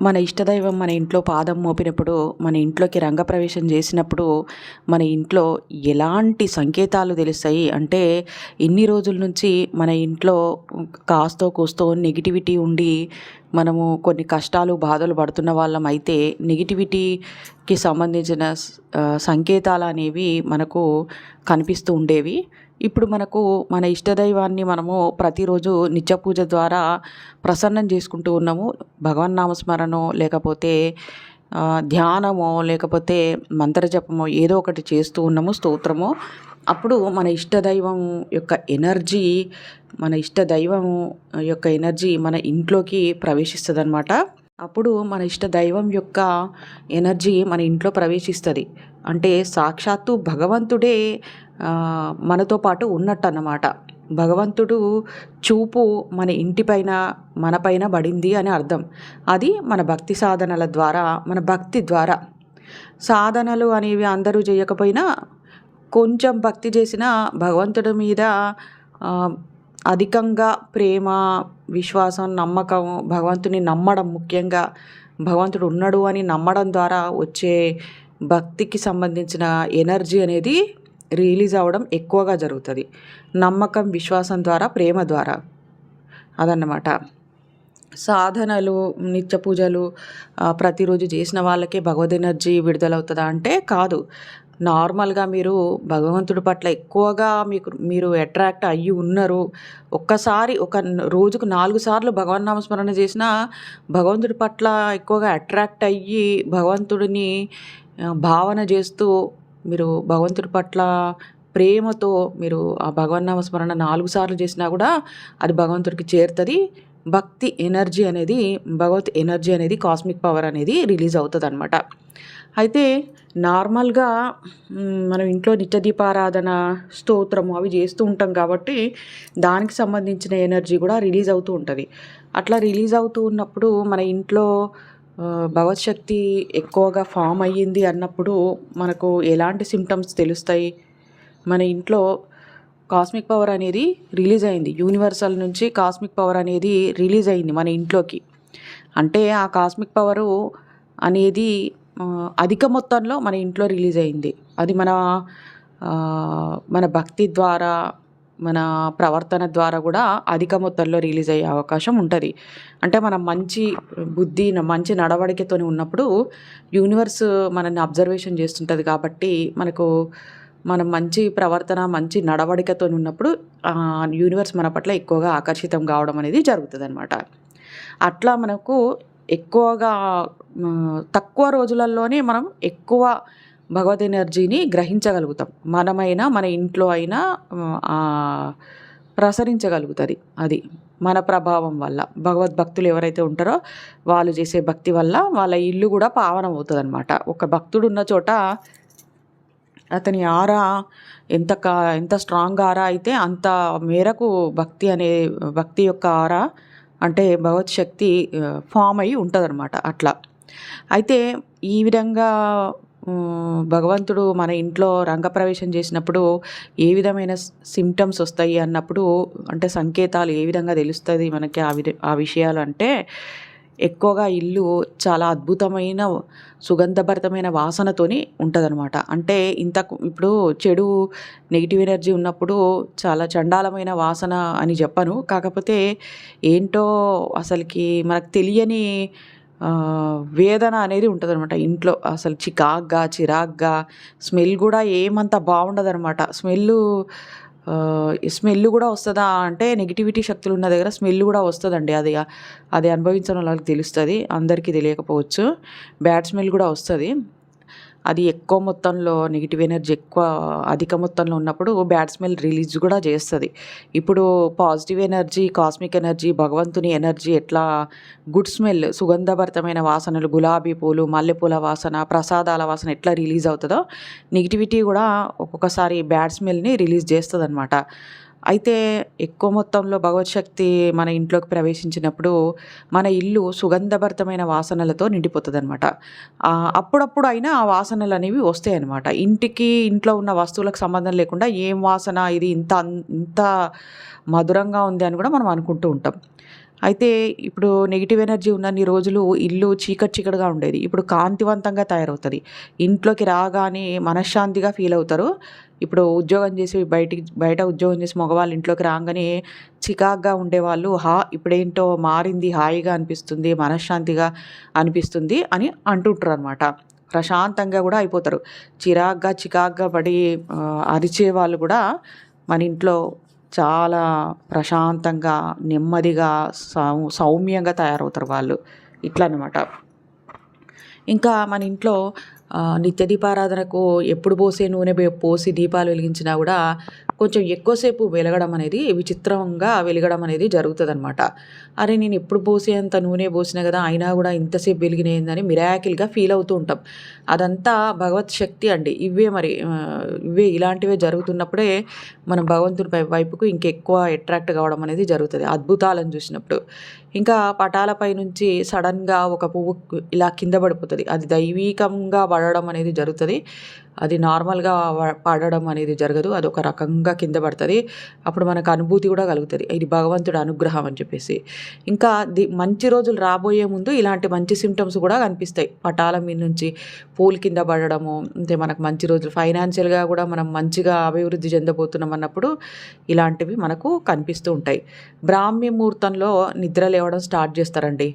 మన ఇష్టదైవం మన ఇంట్లో పాదం మోపినప్పుడు మన ఇంట్లోకి రంగప్రవేశం చేసినప్పుడు మన ఇంట్లో ఎలాంటి సంకేతాలు తెలుస్తాయి? అంటే ఇన్ని రోజుల నుంచి మన ఇంట్లో కాస్తో కూస్తో నెగిటివిటీ ఉండి మనము కొన్ని కష్టాలు బాధలు పడుతున్న వాళ్ళం అయితే నెగిటివిటీకి సంబంధించిన సంకేతాలు అనేవి మనకు కనిపిస్తూ ఉండేవి. ఇప్పుడు మనకు మన ఇష్టదైవాన్ని మనము ప్రతిరోజు నిత్య పూజ ద్వారా ప్రసన్నం చేసుకుంటూ ఉన్నాము. భగవన్ నామస్మరణో లేకపోతే ధ్యానమో లేకపోతే మంత్రజపమో ఏదో ఒకటి చేస్తూ ఉన్నాము స్తోత్రమో. అప్పుడు మన ఇష్టదైవం యొక్క ఎనర్జీ మన ఇష్టదైవం యొక్క ఎనర్జీ మన ఇంట్లోకి ప్రవేశిస్తుంది అనమాట అప్పుడు మన ఇష్ట దైవం యొక్క ఎనర్జీ మన ఇంట్లో ప్రవేశిస్తుంది. అంటే సాక్షాత్తు భగవంతుడే మనతో పాటు ఉన్నట్టు అన్నమాట భగవంతుడు చూపు మన ఇంటిపైన మనపైన పడింది అని అర్థం. అది మన భక్తి సాధనల ద్వారా మన భక్తి ద్వారా. సాధనలు అనేవి అందరూ చేయకపోయినా కొంచెం భక్తి చేసిన భగవంతుడి మీద అధికంగా ప్రేమ విశ్వాసం నమ్మకం భగవంతుని నమ్మడం ముఖ్యంగా. భగవంతుడు ఉన్నాడు అని నమ్మడం ద్వారా వచ్చే భక్తికి సంబంధించిన ఎనర్జీ అనేది రిలీజ్ అవ్వడం ఎక్కువగా జరుగుతుంది. నమ్మకం విశ్వాసం ద్వారా ప్రేమ ద్వారా అదన్నమాట. సాధనలు నిత్య పూజలు ప్రతిరోజు చేసిన వాళ్ళకే భగవద్ ఎనర్జీ విడుదలవుతుందా అంటే కాదు. నార్మల్గా మీరు భగవంతుడి పట్ల ఎక్కువగా మీకు మీరు అట్రాక్ట్ అయ్యి ఉన్నారు. ఒక్కసారి ఒక రోజుకు నాలుగు సార్లు భగవన్ నామస్మరణ చేసినా భగవంతుడి పట్ల ఎక్కువగా అట్రాక్ట్ అయ్యి భగవంతుడిని భావన చేస్తూ మీరు భగవంతుడి పట్ల ప్రేమతో మీరు ఆ భగవన్ నామస్మరణ నాలుగు సార్లు చేసినా కూడా అది భగవంతుడికి చేరుతుంది. భక్తి ఎనర్జీ అనేది భగవత్ ఎనర్జీ అనేది కాస్మిక్ పవర్ అనేది రిలీజ్ అవుతుంది అనమాట అయితే నార్మల్గా మనం ఇంట్లో నిత్య దీపారాధన స్తోత్రము అవి చేస్తూ ఉంటాం కాబట్టి దానికి సంబంధించిన ఎనర్జీ కూడా రిలీజ్ అవుతూ ఉంటుంది. అట్లా రిలీజ్ అవుతూ ఉన్నప్పుడు మన ఇంట్లో భగవత్శక్తి భగవత్ శక్తి ఎక్కువగా ఫామ్ అయ్యింది అన్నప్పుడు మనకు ఎలాంటి సిమ్టమ్స్ తెలుస్తాయి? మన ఇంట్లో కాస్మిక్ పవర్ అనేది రిలీజ్ అయింది. యూనివర్సల్ నుంచి కాస్మిక్ పవర్ అనేది రిలీజ్ అయింది మన ఇంట్లోకి. అంటే ఆ కాస్మిక్ పవరు అనేది అధిక మొత్తంలో మన ఇంట్లో రిలీజ్ అయింది. అది మన మన భక్తి ద్వారా మన ప్రవర్తన ద్వారా కూడా అధిక మొత్తంలో రిలీజ్ అయ్యే అవకాశం ఉంటుంది. అంటే మనం మంచి బుద్ధి మంచి నడవడికతో ఉన్నప్పుడు యూనివర్స్ మనల్ని అబ్జర్వేషన్ చేస్తుంటుంది కాబట్టి మనకు మనం మంచి ప్రవర్తన మంచి నడవడికతో ఉన్నప్పుడు యూనివర్స్ మన పట్ల ఎక్కువగా ఆకర్షితం కావడం అనేది జరుగుతుంది అనమాట అట్లా మనకు ఎక్కువగా తక్కువ రోజులలోనే మనం ఎక్కువ భగవద్ ఎనర్జీని గ్రహించగలుగుతాం. మనమైనా మన ఇంట్లో అయినా ప్రసరించగలుగుతుంది అది. మన ప్రభావం వల్ల. భగవద్భక్తులు ఎవరైతే ఉంటారో వాళ్ళు చేసే భక్తి వల్ల వాళ్ళ ఇల్లు కూడా పావనం అవుతుంది అనమాట ఒక భక్తుడు ఉన్న చోట అతని ఆరా ఎంత కా ఎంత స్ట్రాంగ్ ఆరా అయితే అంత మేరకు భక్తి అనే భక్తి యొక్క ఆరా అంటే భగవత్ శక్తి ఫామ్ అయ్యి ఉంటుందన్నమాట అట్లా. అయితే ఈ విధంగా భగవంతుడు మన ఇంట్లో రంగప్రవేశం చేసినప్పుడు ఏ విధమైన సిమ్టమ్స్ వస్తాయి అన్నప్పుడు అంటే సంకేతాలు ఏ విధంగా తెలుస్తుంది మనకి ఆ విధ ఆ విషయాలు అంటే ఎక్కువగా ఇల్లు చాలా అద్భుతమైన సుగంధభరితమైన వాసనతోని ఉంటుందన్నమాట. అంటే ఇంతకు ఇప్పుడు చెడు నెగిటివ్ ఎనర్జీ ఉన్నప్పుడు చాలా చండాలమైన వాసన అని చెప్పను. కాకపోతే ఏంటో అసలుకి మనకు తెలియని వేదన అనేది ఉంటుంది అనమాట ఇంట్లో. అసలు చికాగ్గా చిరాగ్గా స్మెల్ కూడా ఏమంత బాగుండదు అనమాట స్మెల్ స్మెల్ కూడా వస్తుందా అంటే నెగిటివిటీ శక్తులు ఉన్న దగ్గర స్మెల్ కూడా వస్తుందండి. అది అది అనుభవించిన వాళ్ళకి తెలుస్తుంది అందరికీ తెలియకపోవచ్చు. బ్యాడ్ స్మెల్ కూడా వస్తుంది. అది ఎక్కువ మొత్తంలో నెగిటివ్ ఎనర్జీ ఎక్కువ అధిక మొత్తంలో ఉన్నప్పుడు బ్యాడ్ స్మెల్ రిలీజ్ కూడా చేస్తుంది. ఇప్పుడు పాజిటివ్ ఎనర్జీ కాస్మిక్ ఎనర్జీ భగవంతుని ఎనర్జీ ఎట్లా గుడ్ స్మెల్ సుగంధభరితమైన వాసనలు గులాబీ పూలు మల్లెపూల వాసన ప్రసాదాల వాసన ఎట్లా రిలీజ్ అవుతుందో నెగిటివిటీ కూడా ఒక్కొక్కసారి బ్యాడ్ స్మెల్ని రిలీజ్ చేస్తుంది అనమాట అయితే ఎక్కువ మొత్తంలో భగవత్ శక్తి మన ఇంట్లోకి ప్రవేశించినప్పుడు మన ఇల్లు సుగంధభరితమైన వాసనలతో నిండిపోతుంది అనమాట అప్పుడప్పుడు అయినా ఆ వాసనలు అనేవి వస్తాయి అనమాట ఇంటికి ఇంట్లో ఉన్న వస్తువులకు సంబంధం లేకుండా ఏం వాసన ఇది ఇంత ఇంత మధురంగా ఉంది అని కూడా మనం అనుకుంటూ ఉంటాం. అయితే ఇప్పుడు నెగిటివ్ ఎనర్జీ ఉన్నన్ని రోజులు ఇల్లు చీకటి చీకటిగా ఉండేది. ఇప్పుడు కాంతివంతంగా తయారవుతుంది. ఇంట్లోకి రాగానే మనశ్శాంతిగా ఫీల్ అవుతారు. ఇప్పుడు ఉద్యోగం చేసి బయటికి బయట ఉద్యోగం చేసి మగవాళ్ళు ఇంట్లోకి రాగానే చికాగ్గా ఉండేవాళ్ళు హా ఇప్పుడేంటో మారింది హాయిగా అనిపిస్తుంది మనశ్శాంతిగా అనిపిస్తుంది అని అంటుంటారు అనమాట ప్రశాంతంగా కూడా అయిపోతారు. చిరాగ్గా చికాగ్గా పడి అరిచే వాళ్ళు కూడా మన ఇంట్లో చాలా ప్రశాంతంగా నెమ్మదిగా సౌ సౌమ్యంగా తయారవుతారు వాళ్ళు. ఇట్లా అనమాట ఇంకా మన ఇంట్లో నిత్య దీపారాధనకు ఎప్పుడు పోసే నూనె పోసి దీపాలు వెలిగించినా కూడా కొంచెం ఎక్కువసేపు వెలగడం అనేది విచిత్రంగా వెలగడం అనేది జరుగుతుంది అనమాట అరే నేను ఎప్పుడు పోసేంత నూనె పోసినా కదా అయినా కూడా ఇంతసేపు వెలిగినేందని మిరాకిల్గా ఫీల్ అవుతూ ఉంటాం. అదంతా భగవత్ శక్తి అండి. ఇవే మరి ఇవే ఇలాంటివే జరుగుతున్నప్పుడే మనం భగవంతుడి వైపుకు ఇంకెక్కువ అట్రాక్ట్ కావడం అనేది జరుగుతుంది అద్భుతాలను చూసినప్పుడు. ఇంకా పటాలపై నుంచి సడన్గా ఒక పువ్వు ఇలా కింద పడిపోతుంది. అది దైవీకంగా పడడం అనేది జరుగుతుంది. అది నార్మల్గా పడడం అనేది జరగదు. అది ఒక రకంగా కింద పడుతుంది. అప్పుడు మనకు అనుభూతి కూడా కలుగుతుంది. ఇది భగవంతుడు అనుగ్రహం అని చెప్పేసి. ఇంకా ది మంచి రోజులు రాబోయే ముందు ఇలాంటి మంచి సిమ్టమ్స్ కూడా కనిపిస్తాయి. పటాల మీద నుంచి పూలు కింద పడడము అంటే మనకు మంచి రోజులు ఫైనాన్షియల్గా కూడా మనం మంచిగా అభివృద్ధి చెందబోతున్నాం అన్నప్పుడు ఇలాంటివి మనకు కనిపిస్తూ ఉంటాయి. బ్రాహ్మ్య ముహూర్తంలో నిద్ర లేవడం స్టార్ట్ చేస్తారండి.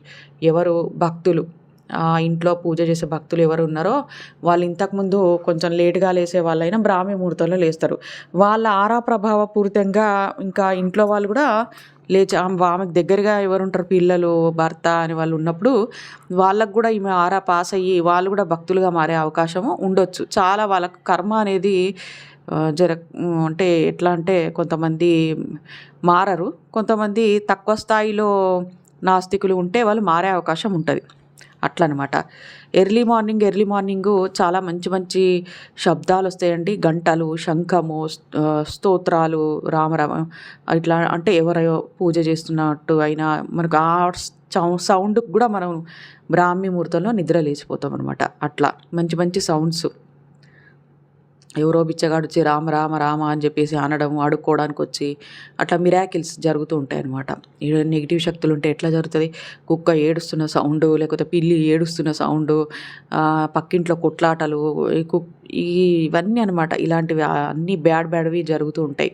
ఎవరు? భక్తులు. ఇంట్లో పూజ చేసే భక్తులు ఎవరు ఉన్నారో వాళ్ళు ఇంతకుముందు కొంచెం లేటుగా లేసే వాళ్ళైనా బ్రాహ్మీ ముహూర్తంలో లేస్తారు. వాళ్ళ ఆరా ప్రభావపూరితంగా ఇంకా ఇంట్లో వాళ్ళు కూడా లేచి ఆమెకు దగ్గరగా ఎవరుంటారు? పిల్లలు భర్త అని వాళ్ళు ఉన్నప్పుడు వాళ్ళకు కూడా ఈమె ఆరా పాస్ అయ్యి వాళ్ళు కూడా భక్తులుగా మారే అవకాశము ఉండొచ్చు. చాలా వాళ్ళకు కర్మ అనేది జర అంటే ఎట్లా అంటే కొంతమంది మారరు. కొంతమంది తక్కువ స్థాయిలో నాస్తికులు ఉంటే వాళ్ళు మారే అవకాశం ఉంటుంది. అట్లా అనమాట ఎర్లీ మార్నింగ్ ఎర్లీ మార్నింగు చాలా మంచి మంచి శబ్దాలు వస్తాయండి గంటలు శంఖము స్తోత్రాలు రామరామ ఇట్లా అంటే ఎవరో పూజ చేస్తున్నట్టు అయినా మనకు ఆ సౌండ్ కూడా మనం బ్రాహ్మీ ముహూర్తంలో నిద్ర లేచిపోతాం అనమాట అట్లా మంచి మంచి సౌండ్స్. ఎవరో బిచ్చగాడు వచ్చి రామ రామ రామ అని చెప్పేసి అనడం అడుక్కోవడానికి వచ్చి అట్లా మిరాకిల్స్ జరుగుతూ ఉంటాయి అనమాట నెగిటివ్ శక్తులు ఉంటే ఎట్లా జరుగుతుంది? కుక్క ఏడుస్తున్న సౌండ్ లేకపోతే పిల్లి ఏడుస్తున్న సౌండ్ పక్కింట్లో కొట్లాటలు ఇవన్నీ అనమాట ఇలాంటివి అన్నీ బ్యాడ్ బ్యాడ్వి జరుగుతూ ఉంటాయి.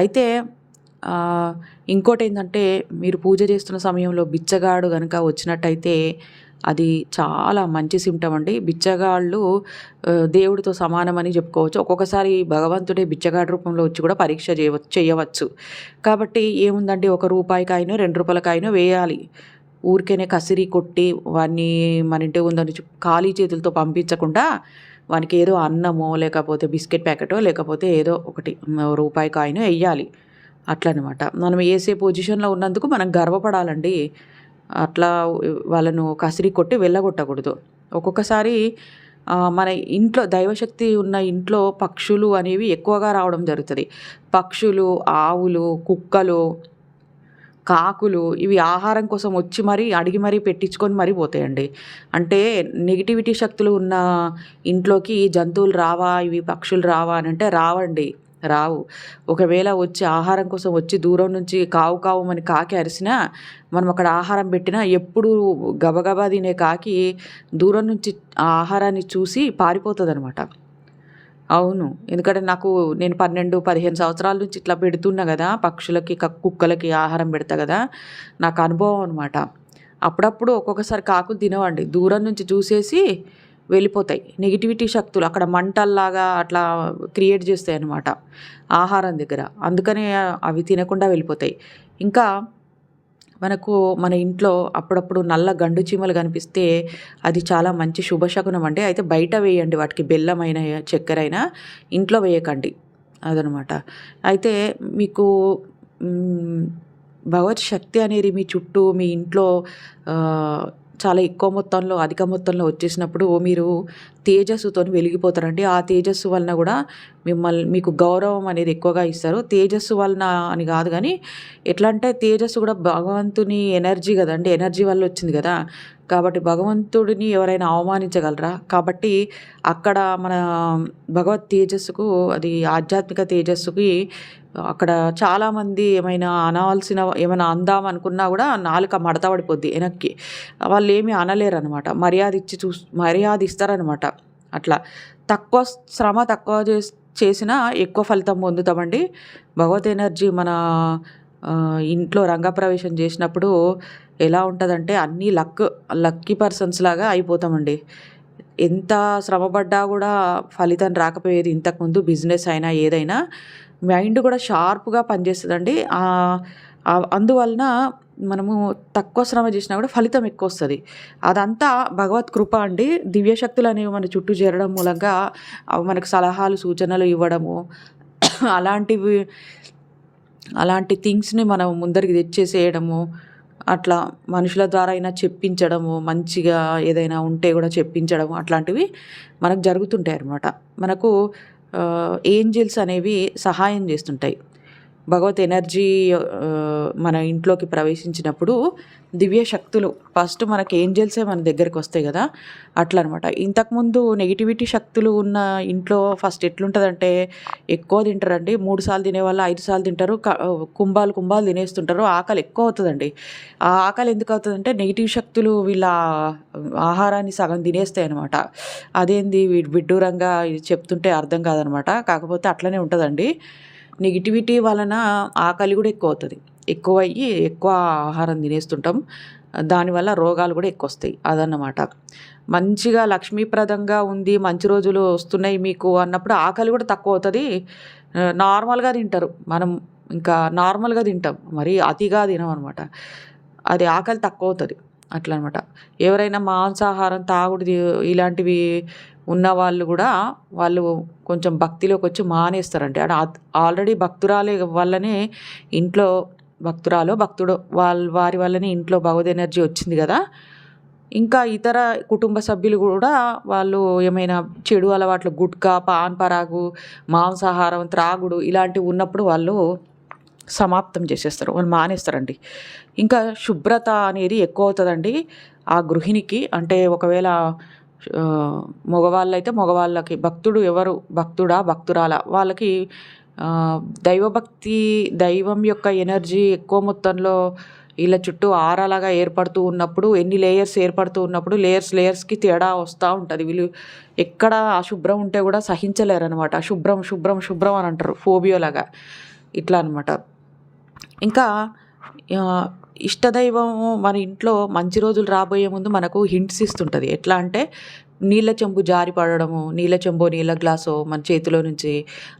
అయితే ఇంకోటి ఏంటంటే మీరు పూజ చేస్తున్న సమయంలో బిచ్చగాడు కనుక వచ్చినట్టయితే అది చాలా మంచి సిమ్టమ్ అండి. బిచ్చగాళ్ళు దేవుడితో సమానమని చెప్పుకోవచ్చు. ఒక్కొక్కసారి భగవంతుడే బిచ్చగాడి రూపంలో వచ్చి కూడా పరీక్ష చేయవచ్చు చేయవచ్చు. కాబట్టి ఏముందండి? ఒక రూపాయికాయనో రెండు రూపాయలకాయనో వేయాలి. ఊరికేనే కసిరి కొట్టి వాడిని మన ఇంటి ఉందని ఖాళీ చేతులతో పంపించకుండా వానికి ఏదో అన్నమో లేకపోతే బిస్కెట్ ప్యాకెటో లేకపోతే ఏదో ఒకటి రూపాయి కాయనో వేయాలి. అట్లనమాట. మనం వేసే పొజిషన్లో ఉన్నందుకు మనం గర్వపడాలండి. అట్లా వాళ్ళను కసిరి కొట్టి వెళ్ళగొట్టకూడదు. ఒక్కొక్కసారి మన ఇంట్లో దైవశక్తి ఉన్న ఇంట్లో పక్షులు అనేవి ఎక్కువగా రావడం జరుగుతుంది. పక్షులు ఆవులు కుక్కలు కాకులు ఇవి ఆహారం కోసం వచ్చి మరీ అడిగి మరీ పెట్టించుకొని మరీ పోతాయండి. అంటే నెగిటివిటీ శక్తులు ఉన్న ఇంట్లోకి జంతువులు రావా ఇవి పక్షులు రావా అని అంటే రావండి. రావు. ఒకవేళ వచ్చి ఆహారం కోసం వచ్చి దూరం నుంచి కావు కావు అని కాకి అరిసినా మనం అక్కడ ఆహారం పెట్టినా ఎప్పుడు గబగబా తినే కాకి దూరం నుంచి ఆ ఆహారాన్ని చూసి పారిపోతుంది అనమాట అవును. ఎందుకంటే నాకు నేను పన్నెండు పదిహేను సంవత్సరాల నుంచి ఇట్లా పెడుతున్నా కదా పక్షులకి కుక్కలకి ఆహారం పెడతా కదా నాకు అనుభవం అనమాట అప్పుడప్పుడు ఒక్కొక్కసారి కాకులు తినవండి. దూరం నుంచి చూసేసి వెళ్ళిపోతాయి. నెగిటివిటీ శక్తులు అక్కడ మంటల్లాగా అట్లా క్రియేట్ చేస్తాయి అనమాట ఆహారం దగ్గర. అందుకనే అవి తినకుండా వెళ్ళిపోతాయి. ఇంకా మనకు మన ఇంట్లో అప్పుడప్పుడు నల్ల గండు చీమలు కనిపిస్తే అది చాలా మంచి శుభశకునం అండి. అయితే బయట వేయండి వాటికి బెల్లమైన చక్కెర అయినా ఇంట్లో వేయకండి అదనమాట. అయితే మీకు భగవత్ శక్తి అనేది మీ చుట్టూ మీ ఇంట్లో చాలా ఎక్కువ మొత్తంలో అధిక మొత్తంలో వచ్చేసినప్పుడు మీరు తేజస్సుతో వెలిగిపోతారండి. ఆ తేజస్సు వలన కూడా మిమ్మల్ని మీకు గౌరవం అనేది ఎక్కువగా ఇస్తారు. తేజస్సు వలన అని కాదు కానీ ఎట్లా అంటే తేజస్సు కూడా భగవంతుని ఎనర్జీ కదండి. ఎనర్జీ వల్ల వచ్చింది కదా. కాబట్టి భగవంతుడిని ఎవరైనా అవమానించగలరా? కాబట్టి అక్కడ మన భగవత్ తేజస్సుకు అది ఆధ్యాత్మిక తేజస్సుకి అక్కడ చాలామంది ఏమైనా అనవలసిన ఏమైనా అందాం అనుకున్నా కూడా నాలుక మడత పడిపోద్ది వెనక్కి. వాళ్ళు ఏమీ అనలేరు అనమాట మర్యాద ఇచ్చి చూ మర్యాద ఇస్తారనమాట అట్లా. తక్కువ శ్రమ తక్కువ చేసి చేసినా ఎక్కువ ఫలితం పొందుతామండి. భగవత్ ఎనర్జీ మన ఇంట్లో రంగప్రవేశం చేసినప్పుడు ఎలా ఉంటుందంటే అన్నీ లక్ లక్కీ పర్సన్స్ లాగా అయిపోతామండి. ఎంత శ్రమపడ్డా కూడా ఫలితం రాకపోయేది ఇంతకుముందు బిజినెస్ అయినా ఏదైనా మైండ్ కూడా షార్ప్గా పనిచేస్తుందండి. అందువలన మనము తక్కువ శ్రమ చేసినా కూడా ఫలితం ఎక్కువ వస్తుంది అదంతా భగవత్ కృప అండి. దివ్యశక్తులు అనేవి మన చుట్టూ చేరడం మూలంగా మనకు సలహాలు సూచనలు ఇవ్వడము అలాంటివి అలాంటి థింగ్స్ని మనం ముందరికి తెచ్చేసేయడము అట్లా మనుషుల ద్వారా అయినా చెప్పించడము మంచిగా ఏదైనా ఉంటే కూడా చెప్పించడము అట్లాంటివి మనకు జరుగుతుంటాయి అన్నమాట మనకు ఏంజిల్స్ అనేవి సహాయం చేస్తుంటాయి. భగవత్ ఎనర్జీ మన ఇంట్లోకి ప్రవేశించినప్పుడు దివ్య శక్తులు ఫస్ట్ మనకి ఏంజల్సే మన దగ్గరికి వస్తాయి కదా అట్లా అనమాట ఇంతకుముందు నెగిటివిటీ శక్తులు ఉన్న ఇంట్లో ఫస్ట్ ఎట్లుంటుందంటే ఎక్కువ తింటారండి. మూడు సార్లు తినే వాళ్ళు ఐదు సార్లు తింటారు. కుంభాలు కుంభాలు తినేస్తుంటారు. ఆకలి ఎక్కువ అవుతుందండి. ఆ ఆకలి ఎందుకు అవుతుందంటే నెగిటివ్ శక్తులు వీళ్ళ ఆహారాన్ని సగం తినేస్తాయి అనమాట అదేంది? విడ్డూరంగా చెప్తుంటే అర్థం కాదనమాట. కాకపోతే అట్లనే ఉంటుందండి. నెగిటివిటీ వలన ఆకలి కూడా ఎక్కువ అవుతుంది ఎక్కువ అయ్యి ఎక్కువ ఆహారం తినేస్తుంటాం. దానివల్ల రోగాలు కూడా ఎక్కువ వస్తాయి అదన్నమాట. మంచిగా లక్ష్మీప్రదంగా ఉంది మంచి రోజులు వస్తున్నాయి మీకు అన్నప్పుడు ఆకలి కూడా తక్కువ అవుతుంది నార్మల్గా తింటారు. మనం ఇంకా నార్మల్గా తింటాం. మరి అతిగా తినం అనమాట అది ఆకలి తక్కువ అవుతుంది అట్లా అనమాట ఎవరైనా మాంసాహారం తాగుడు ఇలాంటివి ఉన్నవాళ్ళు కూడా వాళ్ళు కొంచెం భక్తిలోకి వచ్చి మానేస్తారంటే అంటే ఆల్రెడీ భక్తురాలే వల్లనే ఇంట్లో భక్తురాలో భక్తుడు వాళ్ళ వారి వల్లనే ఇంట్లో భగవద్ ఎనర్జీ వచ్చింది కదా. ఇంకా ఇతర కుటుంబ సభ్యులు కూడా వాళ్ళు ఏమైనా చెడు అలవాట్లు గుట్కా పాన్ పరాగు మాంసాహారం త్రాగుడు ఇలాంటివి ఉన్నప్పుడు వాళ్ళు సమాప్తం చేసేస్తారు వాళ్ళు మానేస్తారండి. ఇంకా శుభ్రత అనేది ఎక్కువ అవుతుందండి ఆ గృహిణికి. అంటే ఒకవేళ మగవాళ్ళు అయితే మగవాళ్ళకి భక్తుడు ఎవరు? భక్తుడా? భక్తురాల? వాళ్ళకి దైవభక్తి దైవం యొక్క ఎనర్జీ ఎక్కువ మొత్తంలో వీళ్ళ చుట్టూ ఆరాలాగా ఏర్పడుతూ ఉన్నప్పుడు ఎన్ని లేయర్స్ ఏర్పడుతూ ఉన్నప్పుడు లేయర్స్ లేయర్స్కి తేడా వస్తూ ఉంటుంది. వీళ్ళు ఎక్కడ అశుభ్రం ఉంటే కూడా సహించలేరు అనమాట శుభ్రం శుభ్రం శుభ్రం అని అంటారు. ఫోబియోలాగా ఇట్లా అనమాట ఇంకా ఇష్టదైవము మన ఇంట్లో మంచి రోజులు రాబోయే ముందు మనకు హింట్స్ ఇస్తుంటుంది. ఎట్లా అంటే నీళ్ళ చెంబు జారి పడడము నీళ్ళ చెంబు నీళ్ళ గ్లాసు మన చేతిలో నుంచి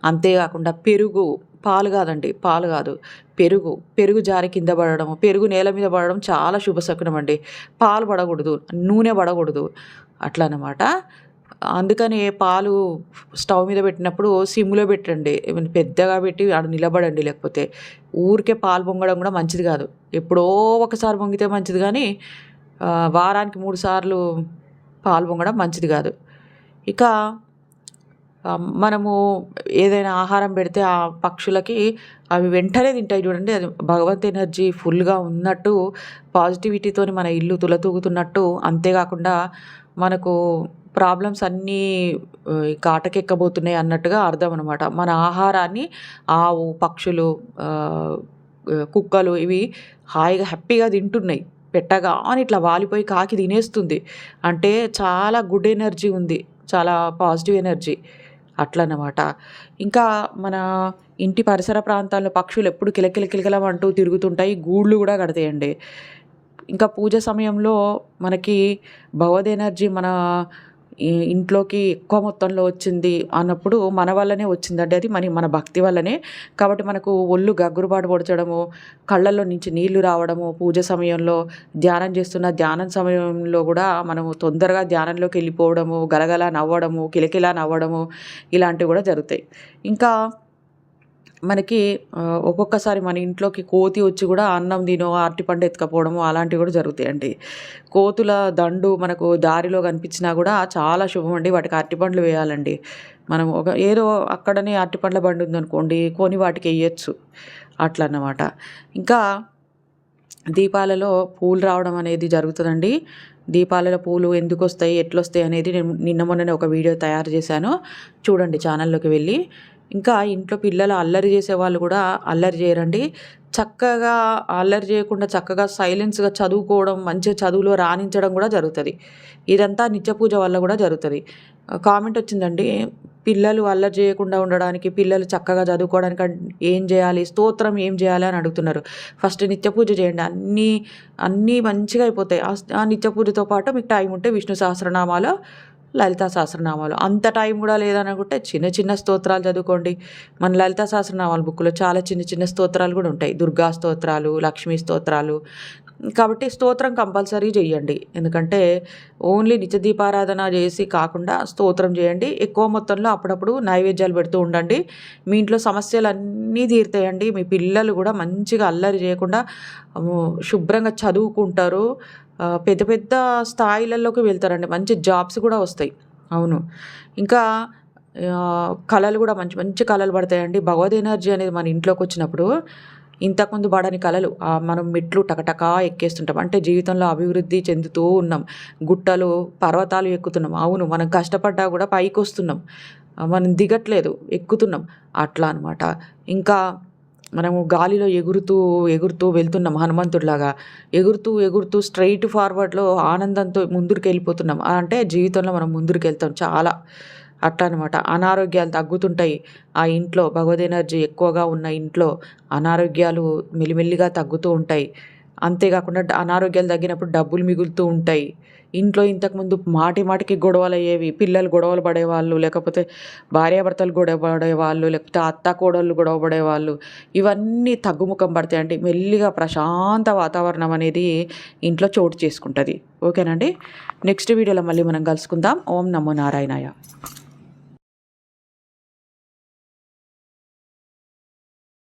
అంతేకాకుండా పెరుగు పాలు కాదండి పాలు కాదు పెరుగు పెరుగు జారి కింద పడడం పెరుగు నేల మీద పడడం చాలా శుభశకునం అండి పాలు పడకూడదు నూనె పడకూడదు అట్లా అనమాట అందుకని పాలు స్టవ్ మీద పెట్టినప్పుడు సిమ్లో పెట్టండి. పెద్దగా పెట్టి ఆడ నిలబడండి. లేకపోతే ఊరికే పాలు పొంగడం కూడా మంచిది కాదు. ఎప్పుడో ఒకసారి పొంగితే మంచిది కానీ వారానికి మూడు సార్లు పాలు పొంగడం మంచిది కాదు. ఇక మనము ఏదైనా ఆహారం పెడితే ఆ పక్షులకి అవి వెంటనే తింటాయి చూడండి. అది భగవంత్ ఎనర్జీ ఫుల్గా ఉన్నట్టు పాజిటివిటీతోని మన ఇల్లు తులతూగుతున్నట్టు అంతేకాకుండా మనకు ప్రాబ్లమ్స్ అన్నీ కాటకెక్కబోతున్నాయి అన్నట్టుగా అర్థం అనమాట మన ఆహారాన్ని ఆవు పక్షులు కుక్కలు ఇవి హాయిగా హ్యాపీగా తింటున్నాయి. పెట్టగా అని ఇట్లా వాలిపోయి కాకి తినేస్తుంది. అంటే చాలా గుడ్ ఎనర్జీ ఉంది. చాలా పాజిటివ్ ఎనర్జీ అట్లనమాట ఇంకా మన ఇంటి పరిసర ప్రాంతాల్లో పక్షులు ఎప్పుడు కిలకిల అంటూ తిరుగుతుంటాయి. గూళ్ళు కూడా కడతాయండి. ఇంకా పూజ సమయంలో మనకి భగవద్ ఎనర్జీ మన ఇంట్లోకి ఎక్కువ మొత్తంలో వచ్చింది అన్నప్పుడు మన వల్లనే వచ్చిందంటే అది మన మన భక్తి వల్లనే. కాబట్టి మనకు ఒళ్ళు గగ్గురుబాటు పొడచడము కళ్ళల్లో నుంచి నీళ్ళు రావడము పూజ సమయంలో ధ్యానం చేస్తున్న ధ్యానం సమయంలో కూడా మనము తొందరగా ధ్యానంలోకి వెళ్ళిపోవడము గలగల నవ్వడము కిలకిలా నవ్వడము ఇలాంటివి కూడా జరుగుతాయి. ఇంకా మనకి ఒక్కొక్కసారి మన ఇంట్లోకి కోతి వచ్చి కూడా అన్నం తినో అరటిపండు ఎత్తుకపోవడము అలాంటివి కూడా జరుగుతాయండి. కోతుల దండు మనకు దారిలో కనిపించినా కూడా చాలా శుభం అండి. వాటికి అరటిపండ్లు వేయాలండి. మనం ఒక ఏదో అక్కడనే అరటిపండ్ల బండి ఉందనుకోండి కొని వాటికి వేయచ్చు. అట్లా అన్నమాట ఇంకా దీపాలలో పూలు రావడం అనేది జరుగుతుందండి. దీపాలలో పూలు ఎందుకు వస్తాయి ఎట్లొస్తాయి అనేది నేను నిన్న మొన్ననే ఒక వీడియో తయారు చేశాను. చూడండి ఛానల్లోకి వెళ్ళి. ఇంకా ఇంట్లో పిల్లలు అల్లరి చేసే వాళ్ళు కూడా అల్లరి చేయరండి. చక్కగా అల్లరి చేయకుండా చక్కగా సైలెన్స్గా చదువుకోవడం మంచిగా చదువులో రాణించడం కూడా జరుగుతుంది. ఇదంతా నిత్య పూజ వల్ల కూడా జరుగుతుంది. కామెంట్ వచ్చిందండి పిల్లలు అల్లరి చేయకుండా ఉండడానికి పిల్లలు చక్కగా చదువుకోవడానికి ఏం చేయాలి స్తోత్రం ఏం చేయాలి అని అడుగుతున్నారు. ఫస్ట్ నిత్య పూజ చేయండి అన్నీ అన్నీ మంచిగా అయిపోతాయి. ఆ నిత్య పూజతో పాటు మీకు టైం ఉంటే విష్ణు సహస్రనామాలో లలితా సహస్రనామాలు. అంత టైం కూడా లేదని అనుకుంటే చిన్న చిన్న స్తోత్రాలు చదువుకోండి. మన లలితా సహస్రనామాల బుక్లో చాలా చిన్న చిన్న స్తోత్రాలు కూడా ఉంటాయి. దుర్గా స్తోత్రాలు లక్ష్మీ స్తోత్రాలు. కాబట్టి స్తోత్రం కంపల్సరీ చేయండి. ఎందుకంటే ఓన్లీ నిత్య దీపారాధన చేసి కాకుండా స్తోత్రం చేయండి. ఎక్కువ మొత్తంలో అప్పుడప్పుడు నైవేద్యాలు పెడుతూ ఉండండి. మీ ఇంట్లో సమస్యలు అన్నీ తీరుతాయండి మీ పిల్లలు కూడా మంచిగా అల్లరి చేయకుండా శుభ్రంగా చదువుకుంటారు. పెద్ద పెద్ద స్థాయిలలోకి వెళ్తారండి. మంచి జాబ్స్ కూడా వస్తాయి. అవును. ఇంకా కళలు కూడా మంచి మంచి కళలు పడతాయండి. భగవద్ ఎనర్జీ అనేది మన ఇంట్లోకి వచ్చినప్పుడు ఇంతకుముందు పడని కళలు మనం మెట్లు టకటకా ఎక్కేస్తుంటాం. అంటే జీవితంలో అభివృద్ధి చెందుతూ ఉన్నాం. గుట్టలు పర్వతాలు ఎక్కుతున్నాం. అవును మనం కష్టపడ్డా కూడా పైకి వస్తున్నాం. మనం దిగట్లేదు ఎక్కుతున్నాం. అట్లా అనమాట ఇంకా మనము గాలిలో ఎగురుతూ ఎగురుతూ వెళ్తున్నాం హనుమంతుడిలాగా ఎగురుతూ ఎగురుతూ స్ట్రైట్ ఫార్వర్డ్లో ఆనందంతో ముందుకు వెళ్ళిపోతున్నాం అంటే జీవితంలో మనం ముందుకు వెళ్తాం చాలా. అట్లా అనమాట అనారోగ్యాలు తగ్గుతుంటాయి ఆ ఇంట్లో. భగవద్ ఎనర్జీ ఎక్కువగా ఉన్న ఇంట్లో అనారోగ్యాలు మెల్లిమెల్లిగా తగ్గుతూ ఉంటాయి. అంతేకాకుండా అనారోగ్యాలు తగ్గినప్పుడు డబ్బులు మిగులుతూ ఉంటాయి. ఇంట్లో ఇంతకుముందు మాటి మాటికి గొడవలు అయ్యేవి. పిల్లలు గొడవలు పడేవాళ్ళు లేకపోతే భార్యాభర్తలు గొడవ పడేవాళ్ళు లేకపోతే అత్త కోడళ్ళు గొడవ పడేవాళ్ళు. ఇవన్నీ తగ్గుముఖం పడతాయండి మెల్లిగా ప్రశాంత వాతావరణం అనేది ఇంట్లో చోటు చేసుకుంటుంది. ఓకేనండి నెక్స్ట్ వీడియోలో మళ్ళీ మనం కలుసుకుందాం. ఓం నమో నారాయణాయ.